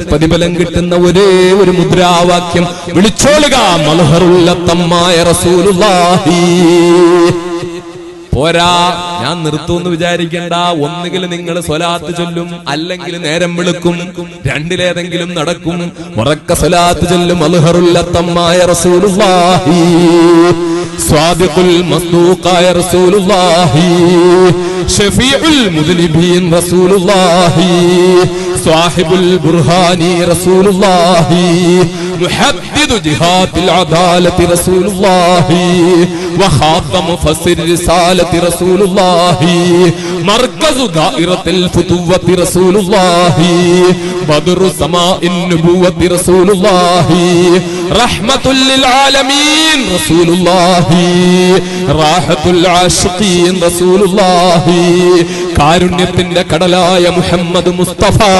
പ്രതിഫലം കിട്ടുന്ന ഒരേ ഒരു മുദ്രാവാക്യം. വിളിച്ചോളുക മൽഹറുല്ലത്തമ്മായ റസൂലുള്ളാഹി. പോരാ ഞാൻ നിർത്തുമെന്ന് വിചാരിക്കേണ്ട. ഒന്നുകിൽ നിങ്ങൾ സ്വലാത്ത് ചൊല്ലും അല്ലെങ്കിൽ നേരം വിളിക്കും രണ്ടിലേതെങ്കിലും നടക്കും. ഉറക്ക സ്വലാത്ത് ചൊല്ലും അൽഹറുല്ലത്തമ്മായ റസൂലുള്ളാഹി. സ്വാദിഖുൽ മസ്ദൂഖായ റസൂലുള്ളാഹി. ഷഫീഉൽ മുദ്ലിബീൻ റസൂലുള്ളാഹി. സാഹിബുൽ ബുർഹാനി റസൂലുള്ളാഹി محدد جهات العدالة رسول الله وخاتم فسر رسالة رسول الله مركز دائرة الفتوة رسول الله بدر سماء النبوة رسول الله رحمة للعالمين رسول الله راحة العاشقين رسول الله കാരുണ്യത്തിന്റെ കടലായ മുഹമ്മദ് മുസ്തഫ